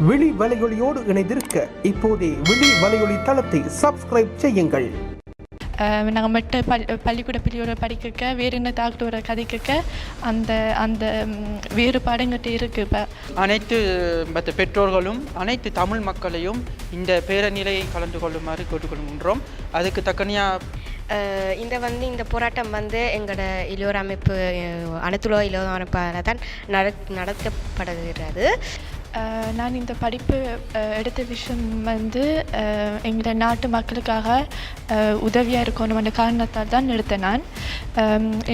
விழி வலையொலியோடு இணைந்திருக்க இப்போதே விழி வலையொலி தளத்தை சப்ஸ்கிரைப் செய்யுங்கள். நாங்கள் மட்ட பள் பள்ளிக்கூட பிள்ளையோட படிக்க வேறு என்ன டாக்டரோட கதைக்க அந்த அந்த ம், வேறுபாடு எங்கிட்ட இருக்குது இப்போ. அனைத்து மற்ற பெற்றோர்களும் அனைத்து தமிழ் மக்களையும் இந்த பேரணியை கலந்து கொள்ளுமாறு கேட்டுக்கொள்கின்றோம். அதுக்கு தக்கனியாக இந்த வந்து இந்த போராட்டம் வந்து எங்களோட இளையோர் அமைப்பு அனைத்துலக இளையோர் அமைப்பால் தான் நட நடத்தப்படுகிறது. நான் இந்த படிப்பு எடுத்த விஷயம் வந்து எங்களோட நாட்டு மக்களுக்காக உதவியாக இருக்கணும் என்ற காரணத்தால் தான் எடுத்தேன் நான்.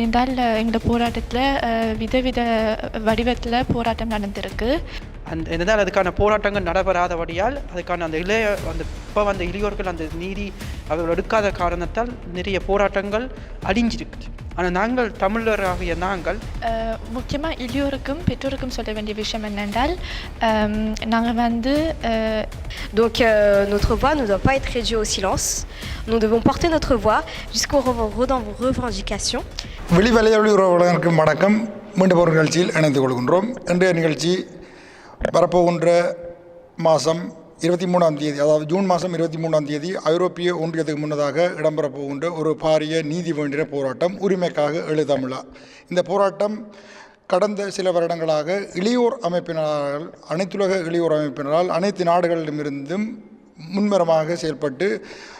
என்றால் எங்களோட போராட்டத்தில் விதவித வடிவத்தில் போராட்டம் நடந்திருக்கு. அந்த என்னதான் அதுக்கான போராட்டங்கள் நடைபெறாதபடியால் அதுக்கான அந்த இளைய அந்த இப்போ வந்த இளையோர்கள் அந்த நீதி அவர்கள் எடுக்காத காரணத்தால் நிறைய போராட்டங்கள் அழிஞ்சிருக்குது ஆனால் நாங்கள் தமிழராகிய நாங்கள் முக்கியமாக இளையோருக்கும் பெற்றோருக்கும் சொல்ல வேண்டிய விஷயம் என்னென்றால் நாங்கள் வந்து Donc euh, notre voix ne doit pas être réduite au silence. Nous devons porter notre voix jusqu'aux rev- reven- revendications. வெளி வலையொலி உறவுகளுக்கு வணக்கம் மீண்டும் ஒரு நிகழ்ச்சியில் இணைந்து கொள்கின்றோம் இன்றைய நிகழ்ச்சி வரப்போகின்ற மாதம் இருபத்தி மூணாம் தேதி அதாவது ஜூன் மாதம் இருபத்தி மூணாம் தேதி ஐரோப்பிய ஒன்றியத்துக்கு முன்னதாக இடம்பெறப் போகின்ற ஒரு பாரிய நீதி வேண்டிய போராட்டம் உரிமைக்காக எழுதமிழா இந்த போராட்டம் கடந்த சில வருடங்களாக இளையோர் அமைப்பினரால் அனைத்துலக இளையோர் அமைப்பினரால் அனைத்து நாடுகளிடமிருந்தும் முன்மரமாக செயல்பட்டு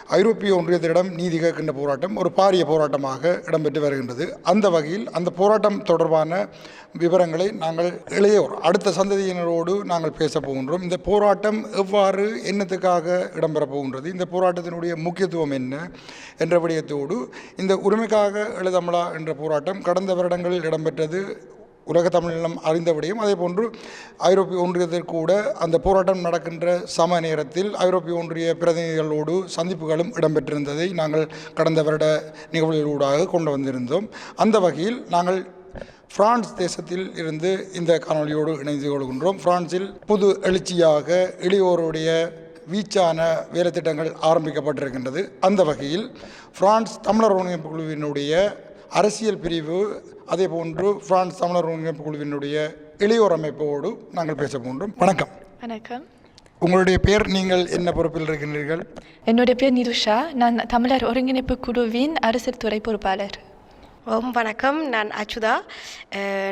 ஐரோப்பிய ஒன்றியத்திடம் நீதி கேட்கின்ற போராட்டம் ஒரு பாரிய போராட்டமாக இடம்பெற்று வருகின்றது. அந்த வகையில் அந்த போராட்டம் தொடர்பான விவரங்களை நாங்கள் இளையோர் அடுத்த சந்ததியினரோடு நாங்கள் பேச போகின்றோம். இந்த போராட்டம் எவ்வாறு என்னத்துக்காக இடம்பெறப் போகின்றது? இந்த போராட்டத்தினுடைய முக்கியத்துவம் என்ன என்ற விடயத்தோடு இந்த உரிமைக்காக எழுதமலா என்ற போராட்டம் கடந்த வருடங்களில் இடம்பெற்றது. உலக தமிழினம் அறிந்தபடியும் அதே போன்று ஐரோப்பிய ஒன்றியத்திற்கூட கூட அந்த போராட்டம் நடக்கின்ற சம நேரத்தில் ஐரோப்பிய ஒன்றிய பிரதிநிதிகளோடு சந்திப்புகளும் இடம்பெற்றிருந்ததை நாங்கள் கடந்த வருட நிகழ்வுகளூடாக கொண்டு வந்திருந்தோம். அந்த வகையில் நாங்கள் பிரான்ஸ் தேசத்தில் இருந்து இந்த காணொளியோடு இணைந்து கொள்கின்றோம். பிரான்சில் புது எழுச்சியாக இளையோருடைய வீச்சான வேலைத்திட்டங்கள் ஆரம்பிக்கப்பட்டிருக்கின்றது. அந்த வகையில் பிரான்ஸ் தமிழர் ஒருங்கிணைப்பு குழுவினுடைய அரசியல் பிரிவு அதே போன்று பிரான்ஸ் தமிழர் ஒருங்கிணைப்பு குழுவினுடைய இளையோர் அமைப்போடு நாங்கள் பேச போன்றோம் வணக்கம். வணக்கம். உங்களுடைய பெயர் நீங்கள் என்ன பொறுப்பில் இருக்கின்றீர்கள்? என்னுடைய பேர் நிருஷா. நான் தமிழர் ஒருங்கிணைப்பு குழுவின் அரசியல் துறை பொறுப்பாளர். ஓம் வணக்கம் நான் அச்சுதா.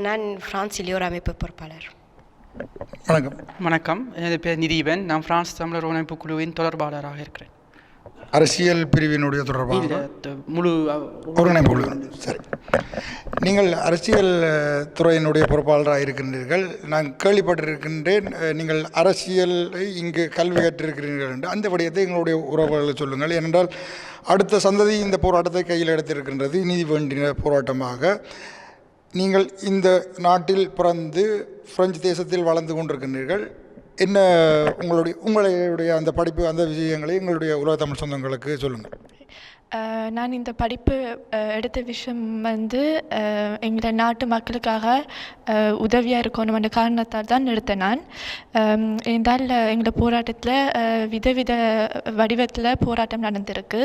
நான் பிரான்ஸ் இளையோர் அமைப்பு பொறுப்பாளர். வணக்கம். வணக்கம். எனது பேர் நிதீபன். நான் பிரான்ஸ் தமிழர் உணவு குழுவின் தொடர்பாளராக இருக்கிறேன். அரசியல் பிரிவினுடைய தொடர்பாக முழு ஒருங்கிணைப்பு சரி. நீங்கள் அரசியல் துறையினுடைய பொறுப்பாளராக இருக்கின்றீர்கள். நான் கேள்விப்பட்டிருக்கின்றேன் நீங்கள் அரசியலை இங்கு கல்வி கற்றிருக்கிறீர்கள் என்று. அந்த விடயத்தை எங்களுடைய உறவுகளை சொல்லுங்கள். ஏனென்றால் அடுத்த சந்ததி இந்த போராட்டத்தை கையில் எடுத்திருக்கின்றது. நீதி வேண்டிய போராட்டமாக. நீங்கள் இந்த நாட்டில் பிறந்து பிரெஞ்சு தேசத்தில் வளர்ந்து கொண்டிருக்கின்றீர்கள். என்ன உங்களுடைய உங்களுடைய அந்த படிப்பு அந்த விஷயங்களை எங்களுடைய உலக தமிழ் சொந்தங்களுக்கு சொல்லுங்கள். நான் இந்த படிப்பு எடுத்த விஷயம் வந்து எங்கள் நாட்டு மக்களுக்காக உதவியாக இருக்கணும் என்ற காரணத்தால் தான் எடுத்தேன் நான். இருந்தால் என்றால் அஹ், போராட்டத்தில் விதவித வடிவத்தில் போராட்டம் நடந்திருக்கு.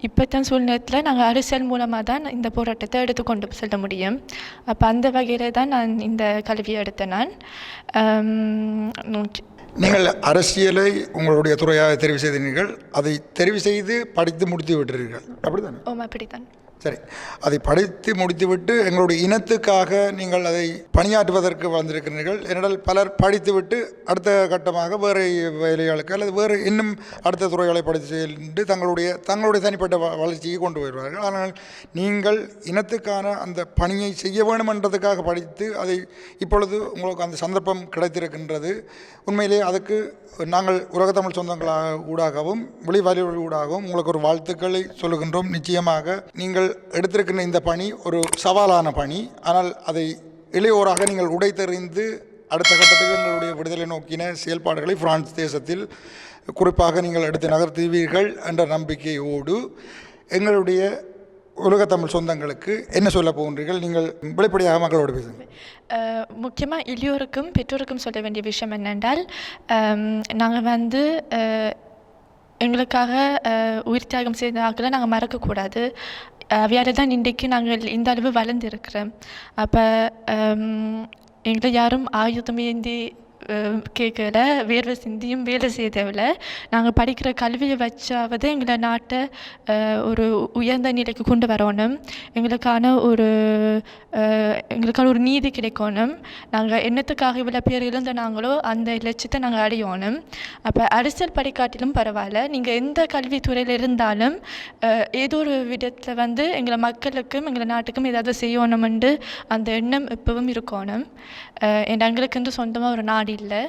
இப்போத்தான் சூழ்நிலத்தில் நாங்கள் அரசியல் மூலமாக தான் இந்த போராட்டத்தை எடுத்துக்கொண்டு செல்ல முடியும். அப்போ அந்த வகையில் தான் நான் இந்த கல்வியை எடுத்தேன் நான். நீங்கள் அரசியலை உங்களுடைய துறையாக தெரிவு செய்தீர்கள். அதை தெரிவு செய்து படித்து முடித்து விட்டீர்கள். அப்படித்தானே? ஓம் அப்படித்தான். சரி. அதை படித்து முடித்துவிட்டு எங்களுடைய இனத்துக்காக நீங்கள் அதை பணியாற்றுவதற்கு வந்திருக்கிறீர்கள். என்னிடம் பலர் படித்துவிட்டு அடுத்த கட்டமாக வேறு வேலைகளுக்கு அல்லது வேறு இன்னும் அடுத்த துறைகளை படித்து சென்று தங்களுடைய தங்களுடைய தனிப்பட்ட வளர்ச்சியை கொண்டு வருவார்கள். ஆனால் நீங்கள் இனத்துக்கான அந்த பணியை செய்ய வேண்டும் என்றதுக்காக படித்து அதை இப்பொழுது உங்களுக்கு அந்த சந்தர்ப்பம் கிடைத்திருக்கின்றது. உண்மையிலே அதுக்கு நாங்கள் உலகத்தமிழ் சொந்தங்களாக ஊடாகவும் வெளிவலி ஊடாகவும் உங்களுக்கு ஒரு வாழ்த்துக்களை சொல்லுகின்றோம். நிச்சயமாக நீங்கள் எடுத்திருக்கின்ற இந்த பணி ஒரு சவாலான பணி. ஆனால் அதை இளையோராக நீங்கள் உடைத்தெறிந்து அடுத்த கட்டத்துக்கு எங்களுடைய விடுதலை நோக்கின செயல்பாடுகளை பிரான்ஸ் தேசத்தில் குறிப்பாக நீங்கள் எடுத்து நகர்த்துவீர்கள் என்ற நம்பிக்கையோடு எங்களுடைய உலகத்தமிழ் சொந்தங்களுக்கு என்ன சொல்ல போகின்றீர்கள்? நீங்கள் வெளிப்படையாக மக்களோடு பேசுங்க முக்கியமாக இளையோருக்கும் பெற்றோருக்கும் சொல்ல வேண்டிய விஷயம் என்னென்றால் நாங்கள் வந்து எங்களுக்காக உயிர் தியாகம் செய்த ஆக்களை நாங்கள் மறக்கக்கூடாது. அவையால் தான் இன்றைக்கு நாங்கள் இந்த அளவு வளர்ந்துருக்கிறோம். அப்போ எங்களை யாரும் ஆயுதம் ஏந்தி கேட்கல வேர்வை சிந்தியும் வேலை செய்ய நாங்கள் படிக்கிற கல்வியை வச்சாவது எங்களை நாட்டை ஒரு உயர்ந்த நிலைக்கு கொண்டு வரணும். எங்களுக்கான ஒரு எங்களுக்கான ஒரு நீதி கிடைக்கணும். நாங்கள் என்னத்துக்காக இவ்வளோ பேர் இழந்த நாங்களோ அந்த லட்சியத்தை நாங்கள் அடையணும். அப்போ அரசியல் படிக்காட்டிலும் பரவாயில்ல. நீங்கள் எந்த கல்வித்துறையில் இருந்தாலும் ஏதோ ஒரு விதத்தில் வந்து எங்களை மக்களுக்கும் எங்களை நாட்டுக்கும் ஏதாவது செய்யணுமென்று அந்த எண்ணம் எப்பவும் இருக்கணும். எங்களுக்கு வந்து சொந்தமாக ஒரு நாடு இல்லை.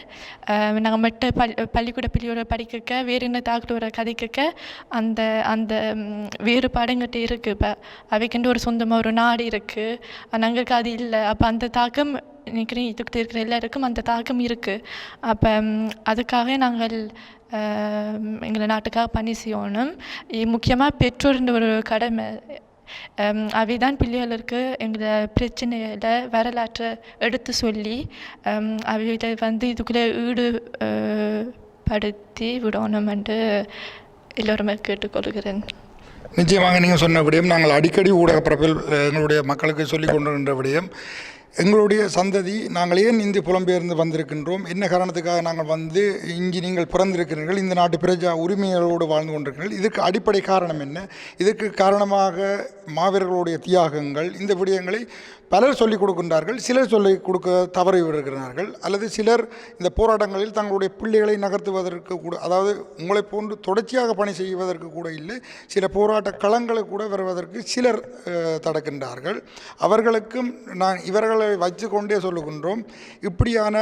நாங்கள் மட்டும் பள் பள்ளிக்கூட பிள்ளையோட படிக்க வேறு என்ன டாக்டரோட கதைக்க அந்த அந்த ம், வேறுபாடு இருக்குது இப்போ அவைக்குண்டு ஒரு சொந்தமாக ஒரு நாடு இருக்குது நாங்களுக்கு அது இல்லை. அப்போ அந்த தாக்கம் நினைக்கிறேன் இதுக்கிட்ட இருக்கிற எல்லாருக்கும் அந்த தாக்கம் இருக்குது அப்போ அதுக்காக நாங்கள் எங்களை நாட்டுக்காக பணி செய்யணும். முக்கியமாக பெற்றோர்ன்ற ஒரு கடமை. Um, அவை தான் பிள்ளைகளுக்கு எங்களை பிரச்சனையில் வரலாற்றை எடுத்து சொல்லி um, அவைகளை வந்து இதுக்குள்ளே ஈடு அஹ், படுத்தி எல்லோருமே கேட்டுக்கொள்கிறேன். நிச்சயமாக நீங்கள் சொன்ன விடயம் நாங்கள் அடிக்கடி ஊடக பரப்பில் எங்களுடைய மக்களுக்கு சொல்லிக் கொண்டிருக்கின்ற விடயம் எங்களுடைய சந்ததி நாங்கள் ஏன் இந்து புலம்பெயர்ந்து வந்திருக்கின்றோம்? என்ன காரணத்துக்காக நாங்கள் வந்து இங்கு நீங்கள் பிறந்திருக்கிறீர்கள்? இந்த நாட்டு பிரஜா உரிமைகளோடு வாழ்ந்து கொண்டிருக்கிறீர்கள். இதுக்கு அடிப்படை காரணம் என்ன? இதற்கு காரணமாக மாவீரர்களுடைய தியாகங்கள் இந்த விடயங்களை பலர் சொல்லிக் கொடுக்கின்றார்கள் சிலர் சொல்லிக் கொடுக்க தவறி விடுகிறார்கள் அல்லது சிலர் இந்த போராட்டங்களில் தங்களுடைய பிள்ளைகளை நகர்த்துவதற்கு கூட அதாவது உங்களை போன்று தொடர்ச்சியாக பணி செய்வதற்கு கூட இல்லை சில போராட்ட களங்களை கூட வருவதற்கு சிலர் தடுக்கின்றார்கள். அவர்களுக்கும் நான் இவர்களை வச்சு கொண்டே சொல்லுகின்றோம் இப்படியான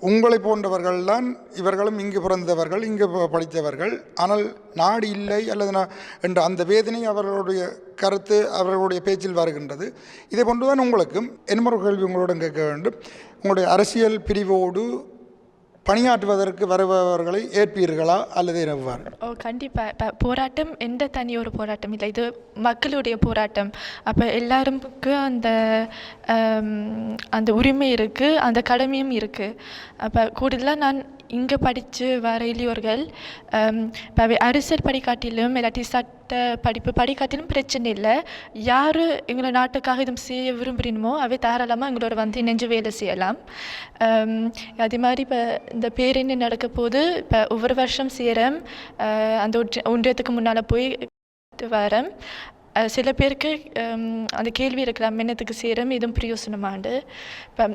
உங்களை போன்றவர்கள்தான் இவர்களும் இங்கு பிறந்தவர்கள் இங்கு ப- படித்தவர்கள். ஆனால் நாடு இல்லை அல்லது என்ற அந்த வேதனை அவர்களுடைய கருத்து அவர்களுடைய பேச்சில் வருகின்றது. இதை போன்றுதான் உங்களுக்கும் என்னமொரு கேள்வி உங்களுடன் கேட்க வேண்டும். உங்களுடைய அரசியல் பிரிவோடு பணியாற்றுவதற்கு வருபவர்களை ஏற்பீர்களா அல்லது எவ்வாறு ஓ கண்டிப்பாக இப்போ போராட்டம் எந்த தனி ஒரு போராட்டம் இல்லை. இது மக்களுடைய போராட்டம். அப்போ எல்லாருக்கும் அந்த அந்த உரிமை இருக்குது அந்த கடமையும் இருக்குது அப்போ கூடுதலாக நான் இங்கே படித்து வர இளையோர்கள் இப்போ அரசியல் படிக்காட்டிலும் இல்லாட்டி சட்ட படிப்பு படிக்காட்டிலும் பிரச்சனை இல்லை. யார் எங்களை நாட்டுக்காக இதுவும் செய்ய விரும்புகிறீமோ அவை தாராளமாக எங்களோட வந்து இணைஞ்சு வேலை செய்யலாம். அதே மாதிரி இப்போ இந்த பேரணி நடக்க போது இப்போ ஒவ்வொரு வருஷம் சேரம் அந்த ஒன்றியத்துக்கு முன்னால் போய் வரேன். சில பேருக்கு அந்த கேள்வி இருக்கலாம் மின்னத்துக்கு சேரும் இதுவும் பிரயோசனமாண்டு இப்போ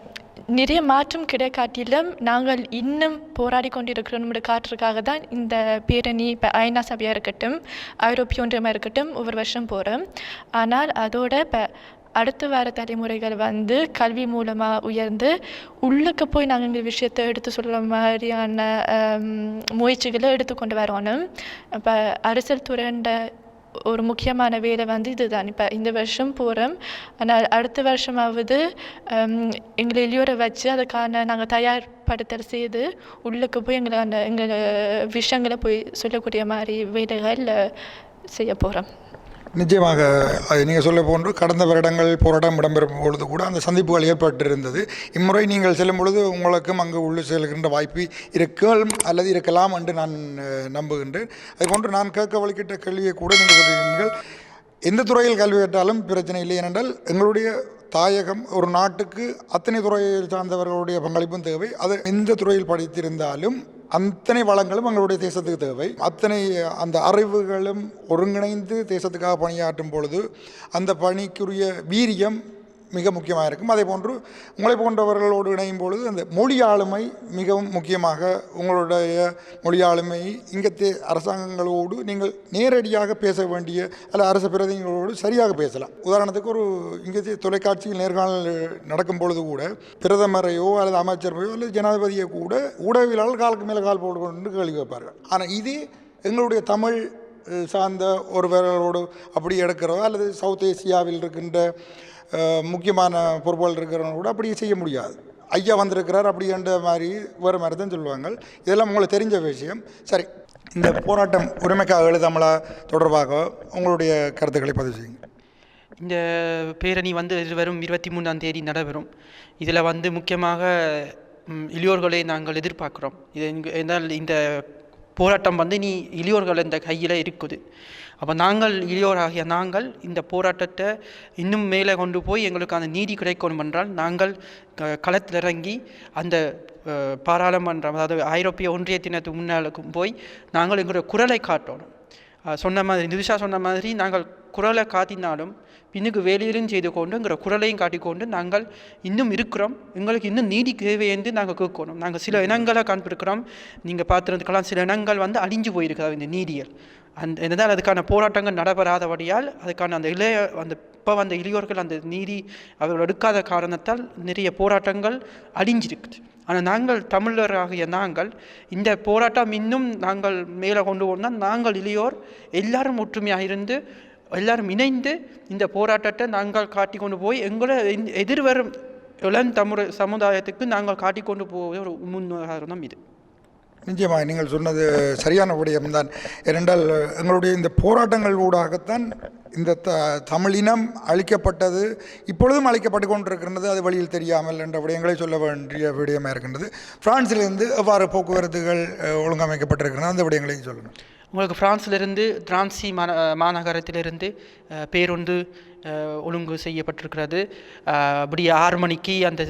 நிறைய மாற்றம் கிடைக்காட்டிலும் நாங்கள் இன்னும் போராடி கொண்டிருக்கிறோம் காட்டுறதுக்காக தான் இந்த பேரணி இப்போ ஐநா சபையாக இருக்கட்டும் ஐரோப்பிய ஒன்றியமாக இருக்கட்டும் ஒவ்வொரு வருஷம் போகிறோம் ஆனால் அதோட இப்போ அடுத்து வர தலைமுறைகள் வந்து கல்வி மூலமாக உயர்ந்து உள்ளுக்கு போய் நாங்கள் இந்த விஷயத்தை எடுத்து சொல்கிற மாதிரியான முயற்சிகளை எடுத்துக்கொண்டு வரணும். இப்போ அரசியல் துறைண்ட ஒரு முக்கியமான வேலை வந்து இதுதான். இப்போ இந்த வருஷம் போகிறோம் ஆனால் அடுத்த வருஷமாவது எங்களை எளியோரை வச்சு அதுக்கான நாங்கள் தயார்படுத்தல் செய்து உள்ளுக்கு போய் எங்களை அந்த எங்கள் விஷயங்களை போய் சொல்லக்கூடிய மாதிரி வேலைகள் செய்ய போகிறோம் நிச்சயமாக அது நீங்கள் சொல்ல போன்று கடந்த வருடங்கள் போராட்டம் இடம்பெறும் பொழுது கூட அந்த சந்திப்புகள் ஏற்பட்டிருந்தது. இம்முறை நீங்கள் செல்லும் பொழுது உங்களுக்கும் அங்கு உள்ளே செல்கின்ற வாய்ப்பு இருக்கும் அல்லது இருக்கலாம் என்று நான் நம்புகின்றேன். அதுபோன்று நான் கேட்க வழிகிட்ட கேள்வியை கூட நீங்கள் சொல்கிறீர்கள் எந்த துறையில் கல்வி கேட்டாலும் பிரச்சனை இல்லை ஏனென்றால் எங்களுடைய தாயகம் ஒரு நாட்டுக்கு அத்தனை துறையை சார்ந்தவர்களுடைய பங்களிப்பும் தேவை. அது எந்த துறையில் படித்திருந்தாலும் அத்தனை வளங்களும் எங்களுடைய தேசத்துக்கு தேவை. அத்தனை அந்த அறிவுகளும் ஒருங்கிணைந்து தேசத்துக்காக பணியாற்றும் பொழுது அந்த பணிக்குரிய வீரியம் மிக முக்கியமாக இருக்கும். அதே போன்று உங்களை போன்றவர்களோடு இணையும் பொழுது அந்த மொழி ஆளுமை மிகவும் முக்கியமாக உங்களுடைய மொழி ஆளுமை. இங்கே அரசாங்கங்களோடு நீங்கள் நேரடியாக பேச வேண்டிய அல்ல அரசு பிரதிநிதிகளோடு சரியாக பேசலாம். உதாரணத்துக்கு ஒரு இங்கே தொலைக்காட்சியில் நேர்காணல் நடக்கும் பொழுது கூட பிரதமரையோ அல்லது அமைச்சரையோ அல்லது ஜனாதிபதியை கூட ஊடகவியலாளர் காலுக்கு மேலே கால் போட்டு கொண்டு கேள்வி வைப்பார்கள் ஆனால் இது எங்களுடைய தமிழ் சார்ந்த ஒருவர்களோடு அப்படி எடுக்கிறதோ அல்லது சவுத் ஏசியாவில் இருக்கின்ற முக்கியமான பொறுப்புகள் இருக்கிறவங்க கூட அப்படி செய்ய முடியாது. ஐயா வந்திருக்கிறார் அப்படின்ற மாதிரி வேறு மாதிரி தான் சொல்லுவாங்க. இதெல்லாம் உங்களுக்கு தெரிஞ்ச விஷயம். சரி இந்த போராட்டம் உரிமைக்காக எழுதாமலா தொடர்பாக உங்களுடைய கருத்துக்களை பதிவு செய்யுங்க. இந்த பேரணி வந்து வரும் இருபத்தி மூணாம் தேதி நடைபெறும். இதில் வந்து முக்கியமாக இளையோர்களை நாங்கள் எதிர்பார்க்குறோம். இது என்றால் இந்த போராட்டம் வந்து நீ இளையோர்கள் இந்த கையில் இருக்குது. அப்போ நாங்கள் இளையோராகிய நாங்கள் இந்த போராட்டத்தை இன்னும் மேலே கொண்டு போய் எங்களுக்கு அந்த நீதி கிடைக்கணும் என்றால் நாங்கள் க களத்தில் இறங்கி அந்த பாராளுமன்றம் அதாவது ஐரோப்பிய ஒன்றியத்தினத்துக்கு முன்னாலுக்கும் போய் நாங்கள் எங்களுடைய குரலை காட்டணும். சொன்ன மாதிரி நிதிஷா சொன்ன மாதிரி நாங்கள் குரலை காட்டினாலும் பின்னுக்கு வேலையிலும் செய்து கொண்டுங்கிற குரலையும் காட்டிக்கொண்டு நாங்கள் இன்னும் இருக்கிறோம். எங்களுக்கு இன்னும் நீதி தேவை என்று நாங்கள் கேட்கணும். நாங்கள் சில இனங்களை காண்பிருக்கிறோம் நீங்கள் பார்த்துருந்துக்கலாம் சில இனங்கள் வந்து அழிஞ்சு போயிருக்கிறது இந்த நீதியல். அந்த என்னதான் அதுக்கான போராட்டங்கள் நடைபெறாதபடியால் அதுக்கான அந்த இளைய அந்த இப்போ வந்த இளையோர்கள் அந்த நீதி அவர்கள் எடுக்காத காரணத்தால் நிறைய போராட்டங்கள் அழிஞ்சிருக்குது. ஆனால் நாங்கள் தமிழராகிய நாங்கள் இந்த போராட்டம் இன்னும் நாங்கள் மேலே கொண்டு போனால் நாங்கள் இளையோர் எல்லாரும் ஒற்றுமையாக இருந்து எல்லாரும் இணைந்து இந்த போராட்டத்தை நாங்கள் காட்டி கொண்டு போய் எங்களை எதிர்வரும் இளம் தமிழ் சமுதாயத்துக்கு நாங்கள் காட்டி கொண்டு போவது ஒரு முன்னுதாரணம் இது. நிச்சயமாக நீங்கள் சொன்னது சரியான விடயம் தான் ஏனென்றால் எங்களுடைய இந்த போராட்டங்கள் ஊடாகத்தான் இந்த த தமிழினம் அழிக்கப்பட்டது இப்பொழுதும் அழிக்கப்பட்டு கொண்டிருக்கின்றது அது வழியில் தெரியாமல் என்ற விடயங்களை சொல்ல வேண்டிய விடயமாக இருக்கின்றது. பிரான்சிலிருந்து எவ்வாறு போக்குவரத்துகள் ஒழுங்கமைக்கப்பட்டிருக்கின்றன அந்த விடயங்களையும் சொல்லணும் உங்களுக்கு ஃப்ரான்ஸிலிருந்து திரான்சி மாந மாநகரத்திலிருந்து பேருந்து ஒழுங்கு செய்யப்பட்டிருக்கிறது. அஹ், அப்படி ஆறு மணிக்கு அந்த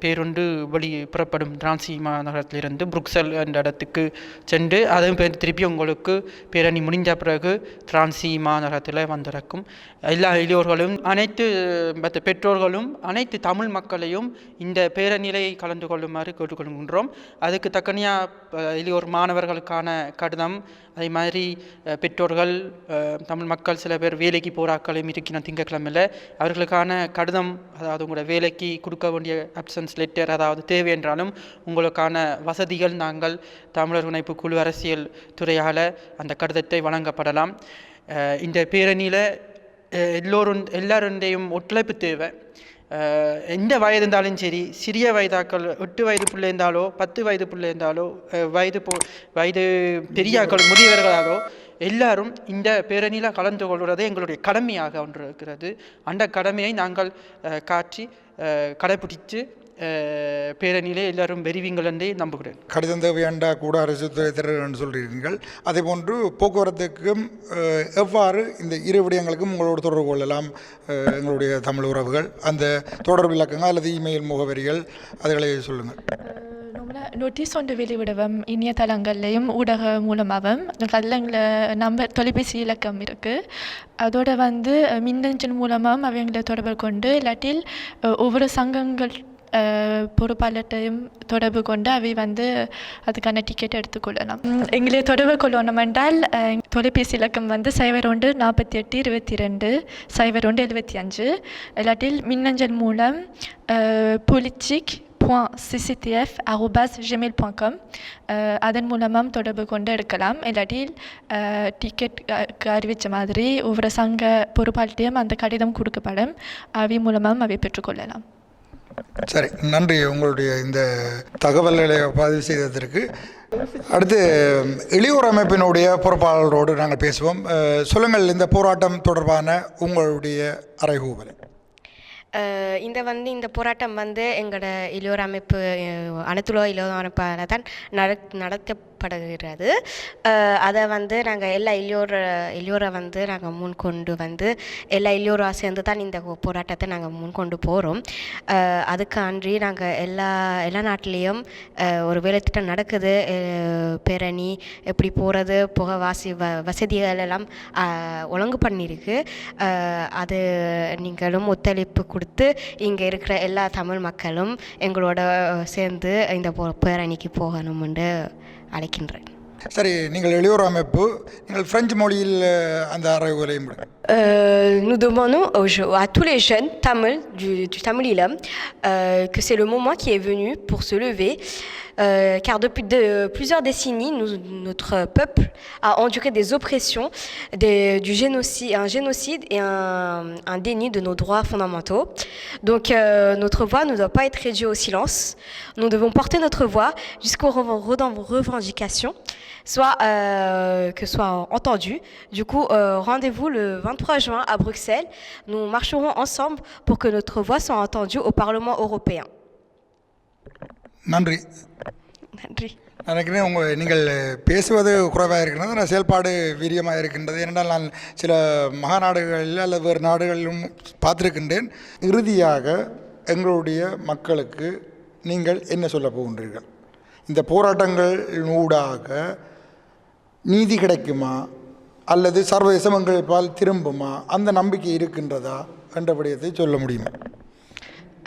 பேருந்து வழி புறப்படும் டிரான்சி மாநகரத்திலிருந்து புருக்சல் என்ற இடத்துக்கு சென்று அதுவும் திருப்பி உங்களுக்கு பேரணி முடிஞ்ச பிறகு டிரான்சி மாநகரத்தில் வந்திருக்கும் எல்லா இளையோர்களும் அனைத்து மற்ற பெற்றோர்களும் அனைத்து தமிழ் மக்களையும் இந்த பேரணியிலே கலந்து கொள்ளுமாறு கேட்டுக்கொள்கின்றோம். அதுக்கு தக்கனியாக இளையோர் மாணவர்களுக்கான கடிதம் அதே மாதிரி பெற்றோர்கள் தமிழ் மக்கள் சில பேர் வேலைக்கு போராக்களும் இருக்கிற வியாழக்கிழமையில் அவர்களுக்கான கடிதம் அதாவது உங்களோட வேலைக்கு கொடுக்க வேண்டிய அப்சன்ஸ் லெட்டர் அதாவது தேவை என்றாலும் உங்களுக்கான வசதிகள் நாங்கள் தமிழர் இணைப்பு குழு அரசியல் துறையால் அந்த கடிதத்தை வழங்கப்படலாம். இந்த பேரணியில் எல்லோரும் எல்லாருடையும் ஒத்துழைப்பு தேவை. எந்த வயது இருந்தாலும் சரி சிறிய வயதாக்கள் எட்டு வயது பிள்ளை இருந்தாலோ பத்து வயது பிள்ளை இருந்தாலோ வயது போ வயது பெரியாக்கள் முதியவர்களாலோ எல்லாரும் இந்த பேரணியில் கலந்து கொள்வது எங்களுடைய கடமையாக ஒன்று இருக்கிறது. அந்த கடமையை நாங்கள் காற்றி அஹ், பேரணியிலே எல்லாரும் வெறிவீங்கள் என்றே நம்புகிறேன். கடிதம் தேவையாண்டா கூட அரசு துறை திறன்னு சொல்கிறீர்கள் அதே போன்று போக்குவரத்துக்கும் எவ்வாறு இந்த இரு விடயங்களுக்கும் உங்களோடு தொடர்பு கொள்ளலாம் எங்களுடைய தமிழ் உறவுகள் அந்த தொடர்பு இலக்கங்கள் அல்லது இமெயில் முகவரிகள் அதுகளை சொல்லுங்கள். நோட்டீஸ் ஒன்று வெளிவிடுவோம் இணையதளங்கள்லையும் ஊடக மூலமாகவும் அதில் எங்களை நம்பர் தொலைபேசி இலக்கம் இருக்குது அதோட வந்து மின்னஞ்சல் மூலமாகவும் அவங்களை தொடர்பு கொண்டு இல்லாட்டில் ஒவ்வொரு சங்கங்கள் பொறுப்பாளர்கிட்டையும் தொடர்பு கொண்டு அவை வந்து அதுக்கான டிக்கெட் எடுத்துக்கொள்ளலாம். எங்களை தொடர்பு கொள்ளணும் என்றால் தொலைபேசி இலக்கம் வந்து சைபர் ஒன்று நாற்பத்தி எட்டு இருபத்தி ரெண்டு சைபர் ஒன்று எழுபத்தி அஞ்சு இல்லாட்டில் மின்னஞ்சல் மூலம் புலிச்சிக் cctf ஜிமெயில் uh, அதன் மூலமாக தொடர்பு கொண்டு எடுக்கலாம் இல்லாட்டி uh, டிக்கெட் uh, அறிவித்த மாதிரி ஒவ்வொரு சங்க பொறுப்பாளர்கிட்டையும் அந்த கடிதம் கொடுக்கப்படும். அவை மூலமாக அவை பெற்றுக்கொள்ளலாம் சரி நன்றி. உங்களுடைய இந்த தகவல்களை பதிவு செய்ததற்கு. அடுத்து இளையோர் அமைப்பினுடைய பொறுப்பாளரோடு நாங்கள் பேசுவோம். சொல்லுங்கள் இந்த போராட்டம் தொடர்பான உங்களுடைய அறைகூவலை. இந்த வந்து இந்த போராட்டம் வந்து எங்களோட இளையோர் அமைப்பு அஹ், அனைத்துலக இளையோர் அமைப்பால் தான் நட நடத்த படுகிறது அதை வந்து நாங்கள் எல்லா இளையோர் இளையோரை வந்து நாங்கள் முன் கொண்டு வந்து எல்லா இளையோராக சேர்ந்து தான் இந்த போராட்டத்தை நாங்கள் முன் கொண்டு போகிறோம் அதுக்காண்டி நாங்கள் எல்லா எல்லா நாட்டிலையும் ஒரு வேலைத்திட்டம் நடக்குது. பேரணி எப்படி போகிறது புகை வாசி வ வசதிகள் எல்லாம் ஒழுங்கு பண்ணியிருக்கு அது நீங்களும் ஒத்துழைப்பு கொடுத்து இங்கே இருக்கிற எல்லா தமிழ் மக்களும் எங்களோட சேர்ந்து இந்த போ- பேரணிக்கு போகணும்னு அழைக்கின்றேன் சரி நீங்கள் இளையோர் அமைப்பு நீங்கள் பிரெஞ்சு மொழியில் அஹ், அந்த அறைகூவலையும் விடுங்க Euh, nous demandons aux je- à tous les jeunes Tamil du, du Tamil Ilam euh, que c'est le moment qui est venu pour se lever, euh, car depuis de, plusieurs décennies, notre peuple a enduré des oppressions, du génocide, un génocide et un, déni de nos droits fondamentaux. Donc euh, notre voix ne doit pas être réduite au silence. Nous devons porter notre voix jusqu'aux reven- reven- revendications soit euh, que soit entendu. Du coup, euh, rendez-vous le 23 juin à Bruxelles. Nous marcherons ensemble pour que notre voix soit entendue au Parlement européen. நன்றி. நன்றி. நினைக்கிறேன் உங்கள் நீங்கள் பேசுவது குறைவாக இருக்கின்றது ஆனால் செயல்பாடு வீரியமாக இருக்கின்றது. ஏனென்றால் நான் சில மகாநாடுகளில் அல்லது வேறு நாடுகளிலும் பார்த்துருக்கின்றேன். இறுதியாக எங்களுடைய மக்களுக்கு நீங்கள் என்ன சொல்ல போகின்றீர்கள்? இந்த போராட்டங்கள் ஊடாக நீதி கிடைக்குமா? அல்லது சர்வதேசம் எங்கள் பால் திரும்புமா? அந்த நம்பிக்கை இருக்கின்றதா? என்ற விடயத்தை சொல்ல முடியுமா?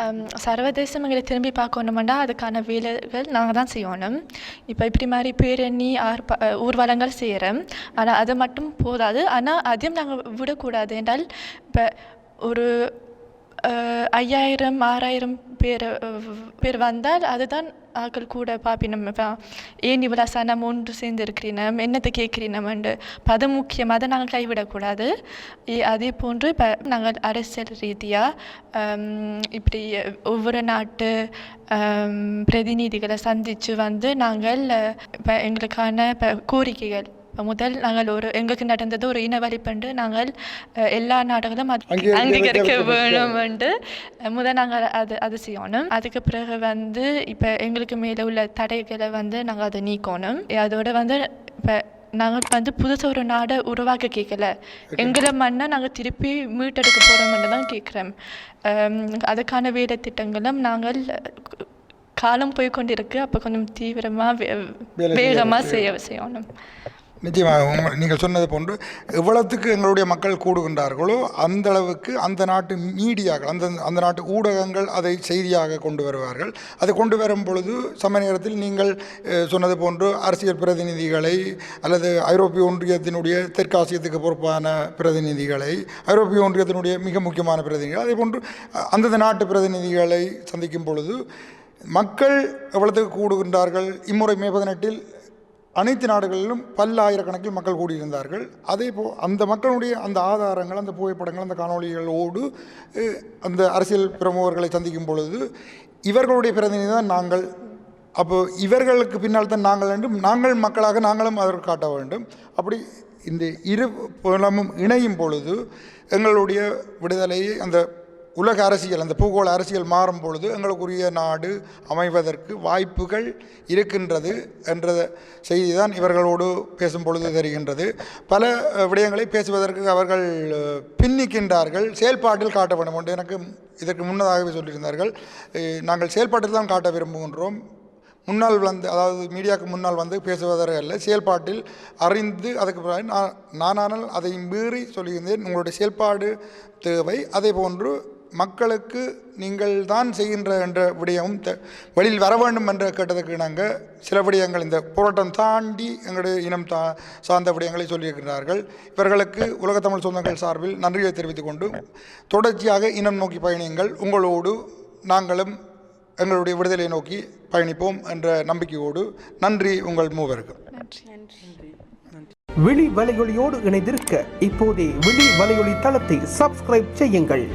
Um, சர்வதேசம் எங்களை திரும்பி பார்க்கணுமெண்டா அதுக்கான வேலைகள் நாங்கள் தான் செய்யணும். இப்போ இப்படி மாதிரி பேரணி ஆர்ப்பா ஊர்வலங்கள் செய்கிறோம் ஆனால் அது மட்டும் போதாது. ஆனால் அதையும் நாங்கள் விடக்கூடாது என்றால் இப்போ ஒரு ஐயாயிரம் ஆறாயிரம் பேர் பேர் வந்தால் அதுதான் ஆக்கள் கூட பாப்பினம். ஏன் இவ்வளோ சனம் ஒன்று சேர்ந்து இருக்கிறினம்? என்னத்தை கேட்கிறீனம்ண்டு இப்போ அது முக்கியம் அதை நாங்கள் கைவிடக்கூடாது. அதே போன்று இப்போ நாங்கள் அரசியல் ரீதியாக இப்படி ஒவ்வொரு நாட்டு பிரதிநிதிகளை சந்தித்து வந்து நாங்கள் இப்போ எங்களுக்கான இப்போ கோரிக்கைகள் முதல் நாங்கள் ஒரு எங்களுக்கு நடந்தது ஒரு இனவழிப்பண்டு. நாங்கள் எல்லா நாடுகளும் அங்கீகரிக்க. வேணும்ண்டு. முதல் நாங்கள் அது அது செய்யணும். அதுக்கு பிறகு வந்து இப்போ எங்களுக்கு மேலே உள்ள தடைகளை வந்து நாங்கள் அதை நீக்கணும். அதோட வந்து இப்போ நாங்கள் வந்து புதுசாக ஒரு நாடை உருவாக்க கேட்கல. எங்களை மண்ணை நாங்கள் திருப்பி மீட்டெடுக்க போகிறோம்னு தான் கேட்குறோம் அதுக்கான வேலை திட்டங்களும் நாங்கள் காலம் போய் கொண்டிருக்கு அப்போ கொஞ்சம் தீவிரமாக வேகமாக செய்ய செய்யணும். நிச்சயமாக உங்கள் நீங்கள் சொன்னது போன்று எவ்வளவுக்கு எங்களுடைய மக்கள் கூடுகின்றார்களோ அந்த அளவுக்கு அந்த நாட்டு மீடியாக்கள் அந்த அந்த நாட்டு ஊடகங்கள் அதை செய்தியாக கொண்டு வருவார்கள். அதை கொண்டு வரும் பொழுது சம நேரத்தில் நீங்கள் சொன்னது போன்று அரசியல் பிரதிநிதிகளை அல்லது ஐரோப்பிய ஒன்றியத்தினுடைய தெற்காசியத்துக்கு பொறுப்பான பிரதிநிதிகளை ஐரோப்பிய ஒன்றியத்தினுடைய மிக முக்கியமான பிரதிநிதிகள் அதே போன்று அந்தந்த நாட்டு பிரதிநிதிகளை சந்திக்கும் பொழுது மக்கள் எவ்வளவுக்கு கூடுகின்றார்கள்? இம்முறை மே பதினெட்டில் அனைத்து நாடுகளிலும் பல்லாயிரக்கணக்கில் மக்கள் கூடியிருந்தார்கள். அதே போ அந்த மக்களுடைய அந்த ஆதாரங்கள் அந்த புகைப்படங்கள் அந்த காணொளிகளோடு அந்த அரசியல் பிரமுகர்களை சந்திக்கும் பொழுது இவர்களுடைய பிரதிநிதி தான் நாங்கள். அப்போ இவர்களுக்கு பின்னால் தான் நாங்கள் வேண்டும். நாங்கள் மக்களாக நாங்களும் அதற்கு காட்ட வேண்டும். அப்படி இந்த இரு புலமும் இணையும் பொழுது எங்களுடைய விடுதலையை அந்த உலக அரசியல் அந்த பூகோள அரசியல் மாறும் பொழுது எங்களுக்குரிய நாடு அமைவதற்கு வாய்ப்புகள் இருக்கின்றது என்ற செய்தி தான் இவர்களோடு பேசும் பொழுது தெரிகின்றது. பல விடயங்களை பேசுவதற்கு அவர்கள் பின்னிக்கின்றார்கள். செயல்பாட்டில் காட்ட வேண்டும் என்று எனக்கு இதற்கு முன்னதாகவே சொல்லியிருந்தார்கள். நாங்கள் செயல்பாட்டில் தான் காட்ட விரும்புகின்றோம். முன்னால் வந்து அதாவது மீடியாவுக்கு முன்னால் வந்து பேசுவதற்கு அல்ல செயல்பாட்டில் அறிந்து அதுக்கு பிறகு நான் நானானால் அதை மீறி சொல்லியிருந்தேன். உங்களுடைய செயல்பாடு தேவை. அதே போன்று மக்களுக்கு நீங்கள் தான் செய்கின்ற என்ற விடயமும் தெ- வெளியில் வர வேண்டும் என்ற கேட்டதற்கு நாங்கள் சில விடயங்கள் இந்த போராட்டம் தாண்டி எங்களுடைய இனம் தா சார்ந்த விடயங்களை சொல்லியிருக்கிறார்கள். இவர்களுக்கு உலக தமிழ் சொந்தங்கள் சார்பில் நன்றியை தெரிவித்துக் கொண்டு தொடர்ச்சியாக இனம் நோக்கி பயணியுங்கள். உங்களோடு நாங்களும் எங்களுடைய விடுதலை நோக்கி பயணிப்போம் என்ற நம்பிக்கையோடு நன்றி உங்கள் மூவருக்கு விழி வலையொலியோடு இணைந்திருக்க இப்போதே விழி வலையொலி தளத்தை சப்ஸ்கிரைப் செய்யுங்கள்.